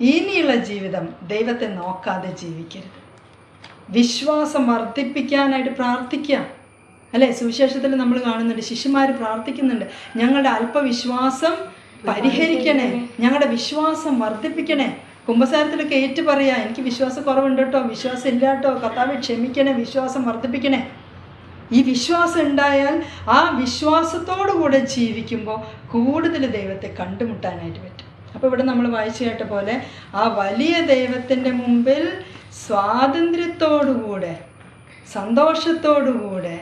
ഇനിയുള്ള ജീവിതം ദൈവത്തെ നോക്കാതെ ജീവിക്കരുത്. വിശ്വാസം വർദ്ധിപ്പിക്കാനായിട്ട് പ്രാർത്ഥിക്കുക. അല്ലേ? സുവിശേഷത്തിൽ നമ്മൾ കാണുന്നുണ്ട് ശിശുമാർ പ്രാർത്ഥിക്കുന്നുണ്ട് ഞങ്ങളുടെ അല്പവിശ്വാസം പരിഹരിക്കണേ ഞങ്ങളുടെ വിശ്വാസം വർദ്ധിപ്പിക്കണേ. കുംഭസാരത്തിലൊക്കെ ഏറ്റു പറയാ എനിക്ക് വിശ്വാസം കുറവുണ്ട് കേട്ടോ വിശ്വാസം ഇല്ല കേട്ടോ കർത്താവ് ക്ഷമിക്കണേ വിശ്വാസം വർദ്ധിപ്പിക്കണേ. ഈ വിശ്വാസം ഉണ്ടായാൽ ആ വിശ്വാസത്തോടു കൂടെ ജീവിക്കുമ്പോൾ കൂടുതൽ ദൈവത്തെ കണ്ടുമുട്ടാനായിട്ട് പറ്റും. അപ്പോൾ ഇവിടെ നമ്മൾ വായിച്ചു കേട്ട പോലെ ആ വലിയ ദൈവത്തിന്റെ മുമ്പിൽ സ്വാതന്ത്ര്യത്തോടുകൂടെ സന്തോഷത്തോടുകൂടെ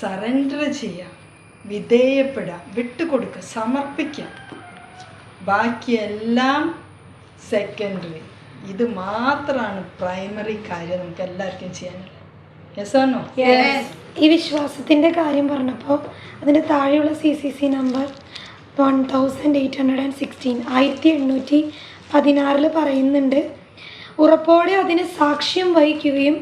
സറണ്ടർ ചെയ്യാം വിധേയപ്പെടാം വിട്ടുകൊടുക്കുക സമർപ്പിക്കാം. ബാക്കിയെല്ലാം സെക്കൻഡറി ഇത് മാത്രമാണ് പ്രൈമറി കാര്യം നമുക്ക് എല്ലാവർക്കും ചെയ്യാനുള്ളത്. യെസ് ഈ വിശ്വാസത്തിന്റെ കാര്യം പറഞ്ഞപ്പോൾ അതിന്റെ താഴെയുള്ള C C C number one thousand eight hundred and sixteen ആയിരത്തി എണ്ണൂറ്റി പതിനാറിൽ പറയുന്നുണ്ട് ഉറപ്പോടെ അതിന് സാക്ഷ്യം വഹിക്കുകയും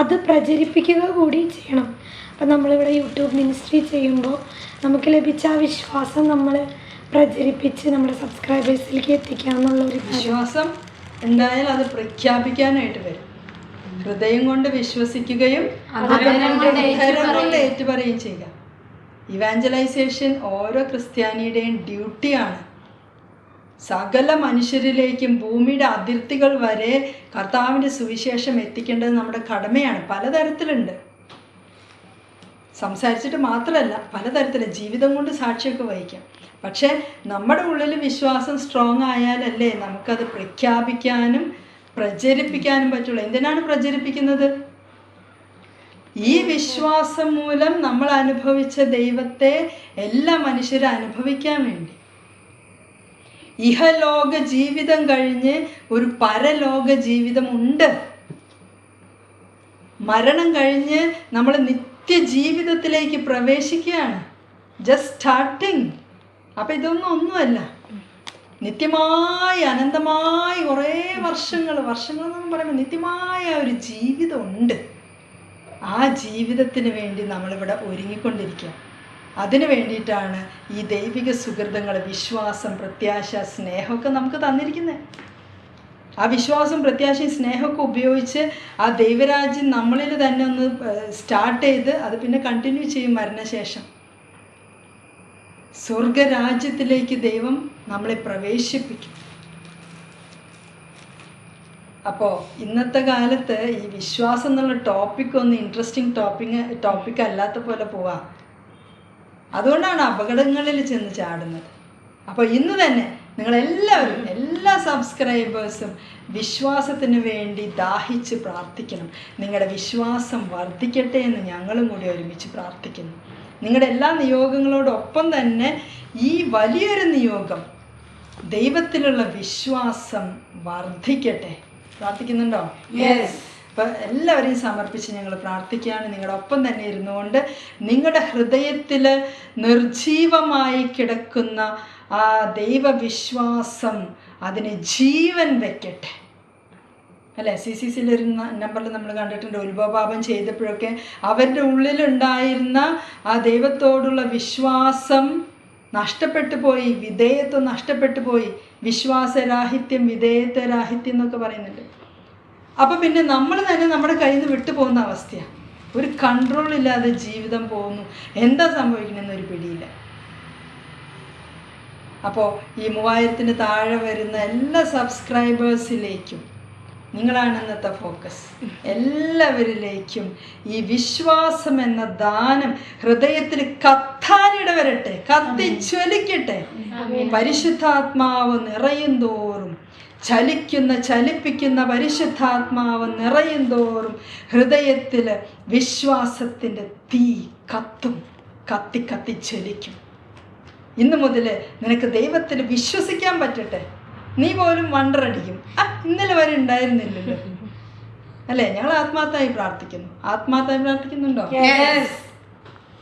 അത് പ്രചരിപ്പിക്കുക കൂടി ചെയ്യണം. അപ്പം നമ്മളിവിടെ യൂട്യൂബ് മിനിസ്ട്രി ചെയ്യുമ്പോൾ നമുക്ക് ലഭിച്ച ആ വിശ്വാസം നമ്മൾ പ്രചരിപ്പിച്ച് നമ്മുടെ സബ്സ്ക്രൈബേഴ്സിലേക്ക് എത്തിക്കുക എന്നുള്ള ഒരു വിശ്വാസം എന്തായാലും അത് പ്രഖ്യാപിക്കാനായിട്ട് വരും. ഹൃദയം കൊണ്ട് വിശ്വസിക്കുകയും കൊണ്ട് ഏറ്റുപറയുകയും ചെയ്യുക. ഇവാഞ്ചലൈസേഷൻ ഓരോ ക്രിസ്ത്യാനിയുടെയും ഡ്യൂട്ടിയാണ്. സകല മനുഷ്യരിലേക്കും ഭൂമിയുടെ അതിർത്തികൾ വരെ കർത്താവിന്റെ സുവിശേഷം എത്തിക്കേണ്ടത് നമ്മുടെ കടമയാണ്. പലതരത്തിലുണ്ട്. സംസാരിച്ചിട്ട് മാത്രമല്ല പലതരത്തിൽ ജീവിതം കൊണ്ട് സാക്ഷിയൊക്കെ വഹിക്കാം. പക്ഷേ നമ്മുടെ ഉള്ളിൽ വിശ്വാസം സ്ട്രോങ് ആയാലല്ലേ നമുക്കത് പ്രഖ്യാപിക്കാനും പ്രചരിപ്പിക്കാനും പറ്റുള്ളൂ. എന്തിനാണ് പ്രചരിപ്പിക്കുന്നത്? ഈ വിശ്വാസം മൂലം നമ്മൾ അനുഭവിച്ച ദൈവത്തെ എല്ലാ മനുഷ്യരും അനുഭവിക്കാൻ വേണ്ടി. ഇഹലോക ജീവിതം കഴിഞ്ഞ് ഒരു പരലോക ജീവിതം ഉണ്ട്. മരണം കഴിഞ്ഞ് നമ്മൾ നിത്യജീവിതത്തിലേക്ക് പ്രവേശിക്കുകയാണ്. ജസ്റ്റ് സ്റ്റാർട്ടിങ് അപ്പം ഇതൊന്നും ഒന്നുമല്ല. നിത്യമായി അനന്തമായി കുറേ വർഷങ്ങൾ വർഷങ്ങൾ പറയുമ്പോൾ നിത്യമായ ഒരു ജീവിതമുണ്ട് ആ ജീവിതത്തിന് വേണ്ടി നമ്മളിവിടെ ഒരുങ്ങിക്കൊണ്ടിരിക്കുക. അതിനു വേണ്ടിയിട്ടാണ് ഈ ദൈവിക സുഹൃതങ്ങൾ വിശ്വാസം പ്രത്യാശ സ്നേഹമൊക്കെ നമുക്ക് തന്നിരിക്കുന്നത് ആ വിശ്വാസം പ്രത്യാശയും സ്നേഹമൊക്കെ ഉപയോഗിച്ച് ആ ദൈവരാജ്യം നമ്മളിൽ തന്നെ ഒന്ന് സ്റ്റാർട്ട് ചെയ്ത് അത് പിന്നെ കണ്ടിന്യൂ ചെയ്യും മരണശേഷം. സ്വർഗരാജ്യത്തിലേക്ക് ദൈവം നമ്മളെ പ്രവേശിപ്പിക്കും. അപ്പോൾ ഇന്നത്തെ കാലത്ത് ഈ വിശ്വാസം എന്നുള്ള ടോപ്പിക് ഒന്ന് ഇൻട്രസ്റ്റിംഗ് ടോപ്പിങ് ടോപ്പിക് അല്ലാത്ത പോലെ പോവാം. അതുകൊണ്ടാണ് അപകടങ്ങളിൽ ചെന്ന് ചാടുന്നത്. അപ്പോൾ ഇന്ന് തന്നെ നിങ്ങളെല്ലാവരും എല്ലാ സബ്സ്ക്രൈബേഴ്സും വിശ്വാസത്തിന് വേണ്ടി ദാഹിച്ച് പ്രാർത്ഥിക്കണം. നിങ്ങളുടെ വിശ്വാസം വർദ്ധിക്കട്ടെ എന്ന് ഞങ്ങളും കൂടി ഒരുമിച്ച് പ്രാർത്ഥിക്കുന്നു. നിങ്ങളുടെ എല്ലാ നിയോഗങ്ങളോടൊപ്പം തന്നെ ഈ വലിയൊരു നിയോഗം ദൈവത്തിലുള്ള വിശ്വാസം വർദ്ധിക്കട്ടെ. പ്രാർത്ഥിക്കുന്നുണ്ടോ? അപ്പം എല്ലാവരെയും സമർപ്പിച്ച് ഞങ്ങൾ പ്രാർത്ഥിക്കുകയാണ്. നിങ്ങളുടെ ഒപ്പം തന്നെ ഇരുന്നുകൊണ്ട് നിങ്ങളുടെ ഹൃദയത്തിൽ നിർജീവമായി കിടക്കുന്ന ആ ദൈവവിശ്വാസം അതിന് ജീവൻ വെക്കട്ടെ. അല്ലേ? സി സി സിയിൽ ഒരു നമ്പറിൽ നമ്മൾ കണ്ടിട്ടുണ്ട്. ഉത്ഭവപാപം ചെയ്തപ്പോഴൊക്കെ അവരുടെ ഉള്ളിലുണ്ടായിരുന്ന ആ ദൈവത്തോടുള്ള വിശ്വാസം നഷ്ടപ്പെട്ടു പോയി വിധേയത്വം നഷ്ടപ്പെട്ടു പോയി. വിശ്വാസരാഹിത്യം വിധേയത്വരാഹിത്യം എന്നൊക്കെ പറയുന്നുണ്ട്. അപ്പോൾ പിന്നെ നമ്മൾ തന്നെ നമ്മുടെ കയ്യിൽ നിന്ന് വിട്ടുപോകുന്ന അവസ്ഥയാണ് ഒരു കൺട്രോൾ ഇല്ലാതെ ജീവിതം പോകുന്നു. എന്താ സംഭവിക്കണമെന്ന് ഒരു പിടിയില്ല. അപ്പോൾ ഈ മൂവായിരത്തിന് താഴെ വരുന്ന എല്ലാ സബ്സ്ക്രൈബേഴ്സിലേക്കും നിങ്ങളാണ് ഇന്നത്തെ ഫോക്കസ് എല്ലാവരിലേക്കും ഈ വിശ്വാസം എന്ന ദാനം ഹൃദയത്തിൽ കത്താനിട വരട്ടെ കത്തിച്ചൊലിക്കട്ടെ പരിശുദ്ധാത്മാവ് നിറയും തോറും ചലിക്കുന്ന ചലിപ്പിക്കുന്ന പരിശുദ്ധാത്മാവ് നിറയും തോറും ഹൃദയത്തിൽ വിശ്വാസത്തിന്റെ തീ കത്തും കത്തി കത്തിച്ചൊലിക്കും ഇന്നു മുതൽ നിനക്ക് ദൈവത്തിൽ വിശ്വസിക്കാൻ പറ്റട്ടെ. നീ പോലും വണ്ടറടിക്കും ആ ഇന്നലെ വരെ ഉണ്ടായിരുന്നില്ലല്ലോ. അല്ലേ? ഞങ്ങൾ ആത്മാർത്ഥമായി പ്രാർത്ഥിക്കുന്നു. ആത്മാർത്ഥമായി പ്രാർത്ഥിക്കുന്നുണ്ടോ?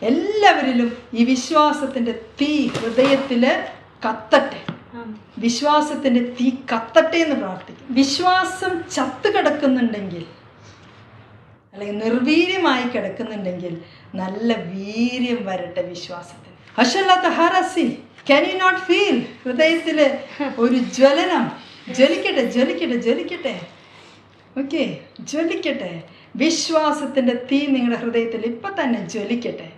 എല്ലാവരിലും ഈ വിശ്വാസത്തിന്റെ തീ ഹൃദയത്തിൽ കത്തട്ടെ. വിശ്വാസത്തിന്റെ തീ കത്തട്ടെ എന്ന് പ്രാർത്ഥിക്കും. വിശ്വാസം ചത്തു കിടക്കുന്നുണ്ടെങ്കിൽ അല്ലെങ്കിൽ നിർവീര്യമായി കിടക്കുന്നുണ്ടെങ്കിൽ നല്ല വീര്യം വരട്ടെ വിശ്വാസത്തിന്. അഷല്ലാത്ത ഹറസി ക്യാൻ യു നോട്ട് ഫീൽ ഹൃദയത്തിൽ ഒരു ജ്വലനം. ജ്വലിക്കട്ടെ ജ്വലിക്കട്ടെ ജ്വലിക്കട്ടെ. ഓക്കെ ജ്വലിക്കട്ടെ. വിശ്വാസത്തിന്റെ തീ നിങ്ങളുടെ ഹൃദയത്തിൽ ഇപ്പം തന്നെ ജ്വലിക്കട്ടെ.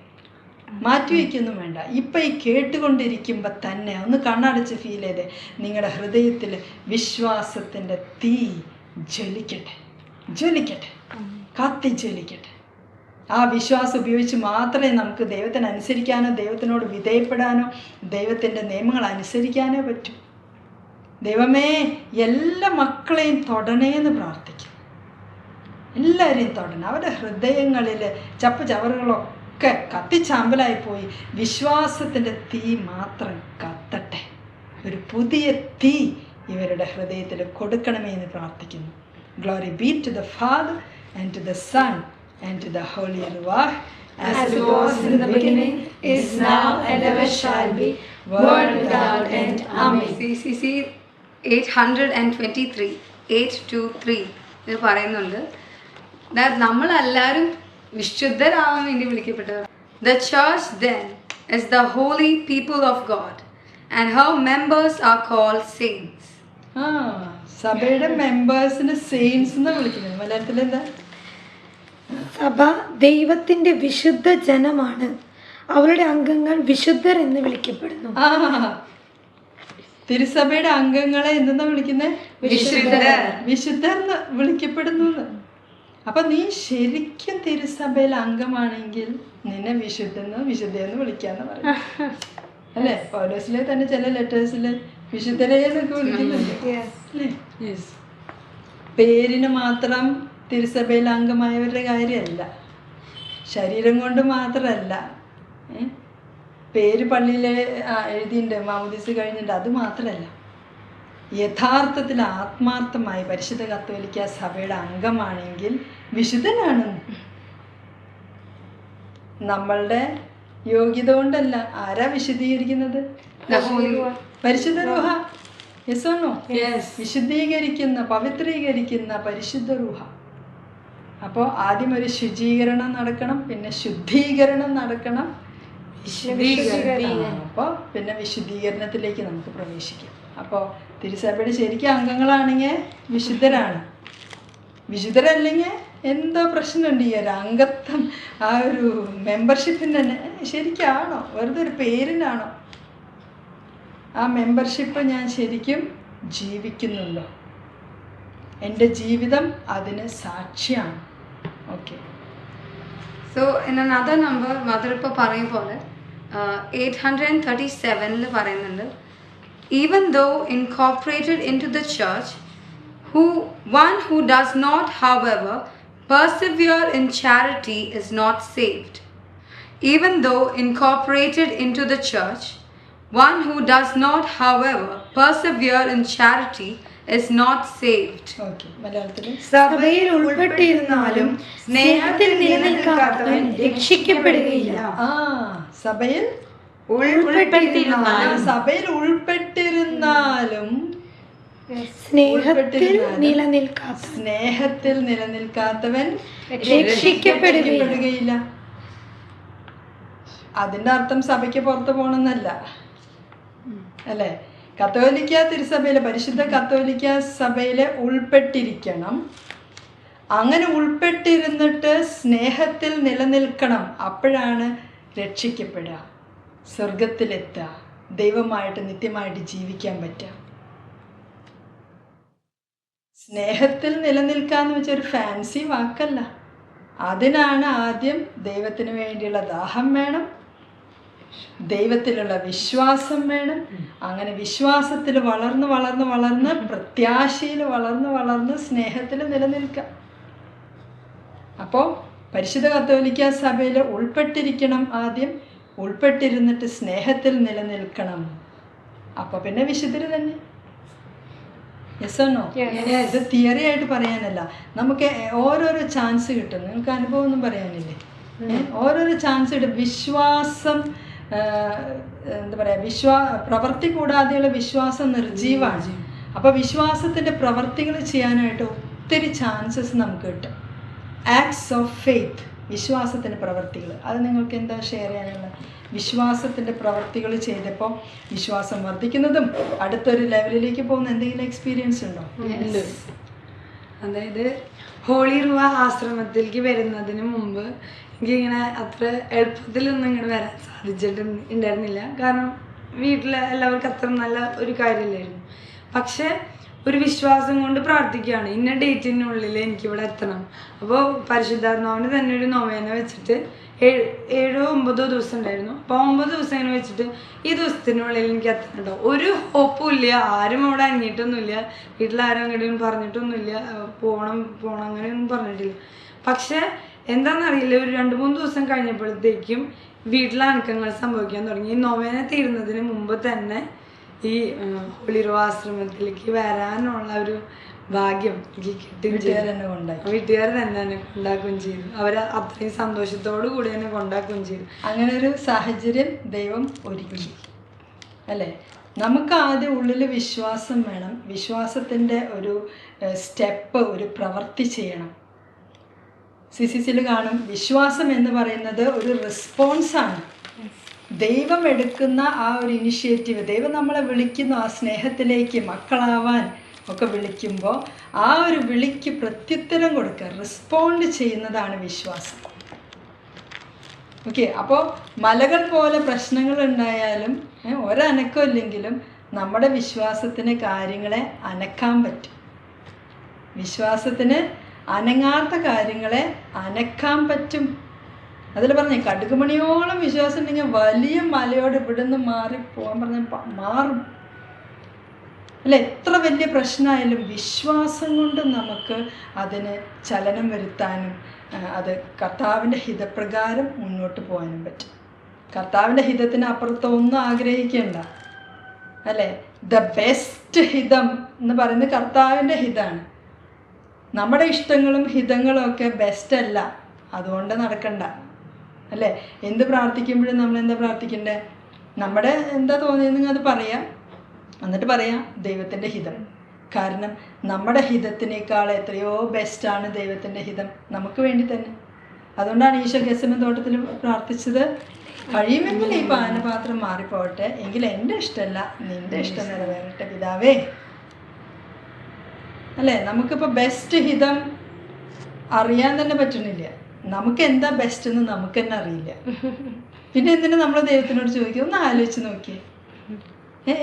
മാറ്റിവെക്കൊന്നും വേണ്ട. ഇപ്പം ഈ കേട്ടുകൊണ്ടിരിക്കുമ്പോൾ തന്നെ ഒന്ന് കണ്ണടച്ച് ഫീൽ ചെയ്തേ. നിങ്ങളുടെ ഹൃദയത്തിൽ വിശ്വാസത്തിന്റെ തീ ജ്വലിക്കട്ടെ. ജ്വലിക്കട്ടെ. കത്തി ജ്വലിക്കട്ടെ. ആ വിശ്വാസം ഉപയോഗിച്ച് മാത്രമേ നമുക്ക് ദൈവത്തിന് അനുസരിക്കാനോ ദൈവത്തിനോട് വിധേയപ്പെടാനോ ദൈവത്തിന്റെ നിയമങ്ങൾ അനുസരിക്കാനോ പറ്റൂ. ദൈവമേ എല്ലാ മക്കളെയും തൊടണേന്ന് പ്രാർത്ഥിക്കും. എല്ലാവരെയും തൊടണം. അവരുടെ ഹൃദയങ്ങളിൽ ചപ്പ് ചവറുകളൊക്കെ കത്തിച്ചാമ്പലായി പോയി. വിശ്വാസത്തിന്റെ തീ മാത്രം കത്തട്ടെ. ഒരു പുതിയ തീ ഇവരുടെ ഹൃദയത്തിൽ കൊടുക്കണമേ എന്ന് പ്രാർത്ഥിക്കുന്നു. Glory be to the father and to the son and to the Holy റുവാഹ് As as it was in the beginning, is now, and ever shall be, world without end. Amen. Eight two three ഇത് പറയുന്നുണ്ട്. നമ്മളെല്ലാവരും വിശുദ്ധരാവാൻ വേണ്ടി വിളിക്കപ്പെട്ടവർ. The church then is the holy people of God and how members are call saints ആ സഭയുടെ മെമ്പേഴ്സിന് saints എന്ന് വിളിക്കുന്നത്. മലയാളത്തിൽ എന്താ സഭ ദൈവത്തിന്റെ വിശുദ്ധ ജനമാണ്. അവരുടെ അംഗങ്ങൾ വിശുദ്ധർ എന്ന് വിളിക്കപ്പെടുന്നു. ആ തിരുസഭയുടെ അംഗങ്ങളെ എന്തെന്നാ വിളിക്കുന്നത് വിശുദ്ധർ. വിശുദ്ധർ എന്ന് വിളിക്കപ്പെടുന്നു. അപ്പൊ നീ ശരിക്കും തിരുസഭയിൽ അംഗമാണെങ്കിൽ നിന്നെ വിശുദ്ധെന്ന് വിശുദ്ധയെന്ന് വിളിക്കാന്ന് പറയും. അല്ലേ? പൗലോസിലെ തന്നെ ചില ലെറ്റേഴ്സിൽ വിശുദ്ധരെ എന്നൊക്കെ വിളിക്കുന്നുണ്ട്. പേരിന് മാത്രം തിരുസഭയിൽ അംഗമായവരുടെ കാര്യമല്ല. ശരീരം കൊണ്ട് മാത്രമല്ല പേര് പള്ളിയിൽ എഴുതിയിട്ടുണ്ട് മാമുദീസ് കഴിഞ്ഞിട്ടുണ്ട് അത് മാത്രമല്ല. യഥാർത്ഥത്തിൽ ആത്മാർത്ഥമായി പരിശുദ്ധ കത്തോലിക്ക സഭയുടെ അംഗമാണെങ്കിൽ വിശുദ്ധനാണ്. നമ്മളുടെ യോഗ്യത കൊണ്ടല്ല. ആരാ വിശദീകരിക്കുന്നത് പരിശുദ്ധ രൂഹ യെസ് ഓണോ വിശുദ്ധീകരിക്കുന്ന പവിത്രീകരിക്കുന്ന പരിശുദ്ധ രൂഹ അപ്പോൾ ആദ്യം ഒരു ശുചീകരണം നടക്കണം പിന്നെ ശുദ്ധീകരണം നടക്കണം അപ്പോൾ പിന്നെ വിശുദ്ധീകരണത്തിലേക്ക് നമുക്ക് പ്രവേശിക്കാം. അപ്പോൾ തിരുസഭയുടെ ശരിക്കും അംഗങ്ങളാണെങ്കിൽ വിശുദ്ധരാണ്. വിശുദ്ധരല്ലെങ്കിൽ എന്തോ പ്രശ്നമുണ്ട് ഈ ഒരു അംഗത്വം ആ ഒരു മെമ്പർഷിപ്പിന് തന്നെ. ശരിക്കാണോ? വെറുതെ ഒരു പേരിനാണോ? ആ മെമ്പർഷിപ്പ് ഞാൻ ശരിക്കും ജീവിക്കുന്നുണ്ടോ എന്റെ ജീവിതം അതിന് സാക്ഷിയാണ്. okay so in another number mother ഇപ്പോൾ പറയും പോലെ എയ്റ്റ് ഹൺഡ്രഡ് ആൻഡ് തേർട്ടി സെവനിൽ പറയുന്നുണ്ട് even though incorporated into the church who one who does not however persevere in charity is not saved even though incorporated into the church one who does not however persevere in charity സഭയിൽ ഉൾപ്പെട്ടിരുന്നാലും സ്നേഹത്തിൽ നിലനിൽക്കാത്തവൻ രക്ഷിക്കപ്പെടുകയില്ല. സഭയിൽ ഉൾപ്പെട്ടിരുന്നാലും സഭയിൽ ഉൾപ്പെട്ടിരുന്നാലും സ്നേഹത്തിൽ നിലനിൽക്കാത്ത സ്നേഹത്തിൽ നിലനിൽക്കാത്തവൻ രക്ഷിക്കപ്പെടുകയില്ല. രക്ഷിക്കപ്പെടുകയില്ല. അതിന്റെ അർത്ഥം സഭയ്ക്ക് പുറത്ത് പോകണമെന്നല്ല അല്ലേ? കത്തോലിക്ക തിരുസഭയിലെ പരിശുദ്ധ കത്തോലിക്ക സഭയിലെ ഉൾപ്പെട്ടിരിക്കണം. അങ്ങനെ ഉൾപ്പെട്ടിരുന്നിട്ട് സ്നേഹത്തിൽ നിലനിൽക്കണം. അപ്പോഴാണ് രക്ഷിക്കപ്പെടുക. സ്വർഗത്തിലെത്തുക ദൈവമായിട്ട് നിത്യമായിട്ട് ജീവിക്കാൻ പറ്റുക. സ്നേഹത്തിൽ നിലനിൽക്കാന്ന് വെച്ചൊരു ഫാൻസി വാക്കല്ല. അതിനാണ് ആദ്യം ദൈവത്തിന് വേണ്ടിയുള്ള ദാഹം വേണം. ദൈവത്തിലുള്ള വിശ്വാസം വേണം. അങ്ങനെ വിശ്വാസത്തിൽ വളർന്ന് വളർന്ന് വളർന്ന് പ്രത്യാശയിൽ വളർന്ന് വളർന്ന് സ്നേഹത്തിൽ നിലനിൽക്കാം. അപ്പോൾ പരിശുദ്ധ കത്തോലിക്ക സഭയിൽ ഉൾപ്പെട്ടിരിക്കണം ആദ്യം. ഉൾപ്പെട്ടിരുന്നിട്ട് സ്നേഹത്തിൽ നിലനിൽക്കണം. അപ്പോൾ പിന്നെ വിശുദ്ധര് തന്നെ. യെസ് ഓണോ ഇത് തിയറി ആയിട്ട് പറയാനല്ല. നമുക്ക് ഓരോരോ ചാൻസ് കിട്ടും. നിങ്ങൾക്ക് അനുഭവം ഒന്നും പറയാനില്ലേ ഓരോരോ ചാൻസ് കിട്ടും വിശ്വാസം എന്താ പറയുക വിശ്വാ പ്രവൃത്തി കൂടാതെയുള്ള വിശ്വാസം നിർജീവാണ്. അപ്പോൾ വിശ്വാസത്തിന്റെ പ്രവർത്തികൾ ചെയ്യാനായിട്ട് ഒത്തിരി ചാൻസസ് നമുക്ക് കിട്ടും. ആക്ട്സ് ഓഫ് ഫെയ്ത്ത് വിശ്വാസത്തിന്റെ പ്രവർത്തികൾ. അത് നിങ്ങൾക്ക് എന്താ ഷെയർ ചെയ്യാനുള്ളത്? വിശ്വാസത്തിന്റെ പ്രവർത്തികൾ ചെയ്തപ്പോൾ വിശ്വാസം വർദ്ധിക്കുന്നതും അടുത്തൊരു ലെവലിലേക്ക് പോകുന്ന എന്തെങ്കിലും എക്സ്പീരിയൻസ് ഉണ്ടോ? അതായത് ഹോളി റുവ ആശ്രമത്തിലേക്ക് വരുന്നതിന് മുമ്പ് എനിക്കിങ്ങനെ അത്ര എളുപ്പത്തിലൊന്നും ഇങ്ങോട്ട് വരാൻ സാധിച്ചിട്ട് ഉണ്ടായിരുന്നില്ല. കാരണം വീട്ടിലെ എല്ലാവർക്കും അത്ര നല്ല ഒരു കാര്യമില്ലായിരുന്നു. പക്ഷെ ഒരു വിശ്വാസം കൊണ്ട് പ്രാർത്ഥിക്കുകയാണ്. ഇന്ന ഡേറ്റിനുള്ളിൽ എനിക്കിവിടെ എത്തണം. അപ്പോൾ പരിശുദ്ധാത്മാവിന് തന്നെ ഒരു നൊവേന വെച്ചിട്ട് ഏഴ് ഏഴോ ഒമ്പതോ ദിവസം ഉണ്ടായിരുന്നു. അപ്പോൾ ഒമ്പത് ദിവസം ഇങ്ങനെ വെച്ചിട്ട് ഈ ദിവസത്തിനുള്ളിൽ എനിക്ക് എത്തണുണ്ടോ ഒരു ഹോപ്പും ഇല്ല. ആരും അവിടെ അങ്ങിയിട്ടൊന്നുമില്ല വീട്ടിലാരും അങ്ങോട്ടും പറഞ്ഞിട്ടൊന്നുമില്ല. പോകണം പോകണം അങ്ങനെയൊന്നും പറഞ്ഞിട്ടില്ല. പക്ഷെ എന്താണെന്നറിയില്ല ഒരു രണ്ട് മൂന്ന് ദിവസം കഴിഞ്ഞപ്പോഴത്തേക്കും വീട്ടിലെ അനക്കങ്ങൾ സംഭവിക്കാൻ തുടങ്ങി. ഈ നൊവേന തീരുന്നതിന് മുമ്പ് തന്നെ ഈ ഹോളിറോ ആശ്രമത്തിലേക്ക് വരാനുള്ള ഒരു ഭാഗ്യം വീട്ടുകാർ തന്നെ എന്നെ കൊണ്ടാക്കുകയും ചെയ്തു. അവർ അത്രയും സന്തോഷത്തോടു കൂടി എന്നെ കൊണ്ടാക്കുകയും ചെയ്തു. അങ്ങനെ ഒരു സാഹചര്യം ദൈവം ഒരുക്കി. അല്ലേ? നമുക്ക് ആദ്യം ഉള്ളിൽ വിശ്വാസം വേണം. വിശ്വാസത്തിന്റെ ഒരു സ്റ്റെപ്പ് ഒരു പ്രവൃത്തി ചെയ്യണം. സി സി സിയിൽ കാണും. വിശ്വാസം എന്ന് പറയുന്നത് ഒരു റെസ്പോൺസാണ് ദൈവം എടുക്കുന്ന ആ ഒരു ഇനിഷ്യേറ്റീവ് ദൈവം നമ്മളെ വിളിക്കുന്നു ആ സ്നേഹത്തിലേക്ക് മക്കളാവാൻ ഒക്കെ വിളിക്കുമ്പോൾ ആ ഒരു വിളിക്ക് പ്രത്യുത്തരം കൊടുക്കുക റെസ്പോണ്ട് ചെയ്യുന്നതാണ് വിശ്വാസം. ഓക്കെ അപ്പോൾ മലകൾ പോലെ പ്രശ്നങ്ങൾ ഉണ്ടായാലും ഒരനക്കം ഇല്ലെങ്കിലും നമ്മുടെ വിശ്വാസത്തിന് കാര്യങ്ങളെ അനക്കാൻ പറ്റും. വിശ്വാസത്തിന് അനങ്ങാത്ത കാര്യങ്ങളെ അനക്കാൻ പറ്റും. അതിൽ പറഞ്ഞ കടുകുമണിയോളം വിശ്വാസം ഉണ്ടെങ്കിൽ വലിയ മലയോട് ഇവിടുന്ന് മാറി പോകാൻ പറഞ്ഞ മാറും. അല്ല എത്ര വലിയ പ്രശ്നമായാലും വിശ്വാസം കൊണ്ട് നമുക്ക് അതിന് ചലനം വരുത്താനും അത് കർത്താവിന്റെ ഹിതപ്രകാരം മുന്നോട്ട് പോകാനും പറ്റും. കർത്താവിന്റെ ഹിതത്തിന് അപ്പുറത്ത് ഒന്നും ആഗ്രഹിക്കേണ്ട. അല്ലേ? ദ ബെസ്റ്റ് ഹിതം എന്ന് പറയുന്നത് കർത്താവിന്റെ ഹിതമാണ്. നമ്മുടെ ഇഷ്ടങ്ങളും ഹിതങ്ങളും ഒക്കെ ബെസ്റ്റ് അല്ല. അതുകൊണ്ട് നടക്കണ്ട. അല്ലേ? എന്ത് പ്രാർത്ഥിക്കുമ്പോഴും നമ്മൾ എന്താ പ്രാർത്ഥിക്കണ്ടേ? നമ്മുടെ എന്താ തോന്നിയെന്ന് അത് പറയാം. എന്നിട്ട് പറയാം ദൈവത്തിന്റെ ഹിതം. കാരണം നമ്മുടെ ഹിതത്തിനേക്കാൾ എത്രയോ ബെസ്റ്റാണ് ദൈവത്തിന്റെ ഹിതം നമുക്ക് വേണ്ടി തന്നെ. അതുകൊണ്ടാണ് ഈശോ ഗസമ തോട്ടത്തിൽ പ്രാർത്ഥിച്ചത്. കഴിയുമെങ്കിൽ ഈ പാനപാത്രം മാറിപ്പോട്ടെ എങ്കിൽ എന്റെ ഇഷ്ടമല്ല നിന്റെ ഇഷ്ടം നിറവേറട്ടെ പിതാവേ. അല്ലേ? നമുക്കിപ്പോൾ ബെസ്റ്റ് ഹിതം അറിയാൻ തന്നെ പറ്റണില്ല. നമുക്ക് എന്താ ബെസ്റ്റ് എന്ന് നമുക്ക് തന്നെ അറിയില്ല. പിന്നെ എന്തിനാ നമ്മൾ ദൈവത്തിനോട് ചോദിക്കുക? ഒന്ന് ആലോചിച്ച് നോക്കിയേ.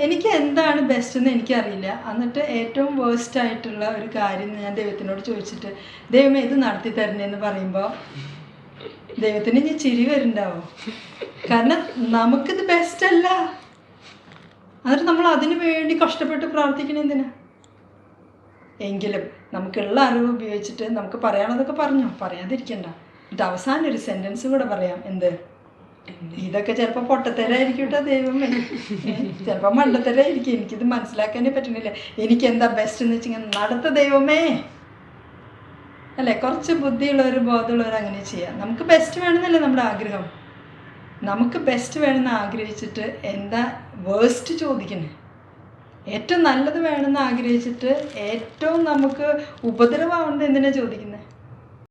എനിക്ക് എന്താണ് ബെസ്റ്റ് എന്ന് എനിക്കറിയില്ല എന്നിട്ട് ഏറ്റവും വേസ്റ്റ് ആയിട്ടുള്ള ഒരു കാര്യം ഞാൻ ദൈവത്തിനോട് ചോദിച്ചിട്ട് ദൈവമേ ഇത് നടത്തി തരണേന്ന് പറയുമ്പോൾ ദൈവത്തിന് ഇനി ചിരി വരുന്നുണ്ടാവും. കാരണം നമുക്കിത് ബെസ്റ്റ് അല്ല. എന്നിട്ട് നമ്മൾ അതിനു വേണ്ടി കഷ്ടപ്പെട്ട് പ്രാർത്ഥിക്കണ എന്തിനാ? എങ്കിലും നമുക്കുള്ള അറിവ് ഉപയോഗിച്ചിട്ട് നമുക്ക് പറയാനുള്ളതൊക്കെ പറഞ്ഞോ. പറയാതിരിക്കണ്ട. എന്നിട്ട് അവസാനം ഒരു സെന്റൻസ് കൂടെ പറയാം. എന്ത്? ഇതൊക്കെ ചിലപ്പോൾ പൊട്ടത്തരായിരിക്കും കേട്ടോ ദൈവമേ. ചിലപ്പോൾ മണ്ടത്തരായിരിക്കും. എനിക്കിത് മനസ്സിലാക്കാനേ പറ്റുന്നില്ല. എനിക്ക് എന്താ ബെസ്റ്റ് എന്ന് വെച്ചിങ്ങനെ നടത്ത ദൈവമേ. അല്ലേ? കുറച്ച് ബുദ്ധിയുള്ളവർ ബോധമുള്ളവർ അങ്ങനെ ചെയ്യാം. നമുക്ക് ബെസ്റ്റ് വേണമെന്നല്ലേ നമ്മുടെ ആഗ്രഹം? നമുക്ക് ബെസ്റ്റ് വേണമെന്ന് ആഗ്രഹിച്ചിട്ട് എന്താ വേസ്റ്റ് ചോദിക്കുന്നത് ഏറ്റവും നല്ലത് വേണമെന്ന് ആഗ്രഹിച്ചിട്ട് ഏറ്റവും നമുക്ക് ഉപദ്രവമാവുന്നത് എന്തിനാ ചോദിക്കുന്നത്?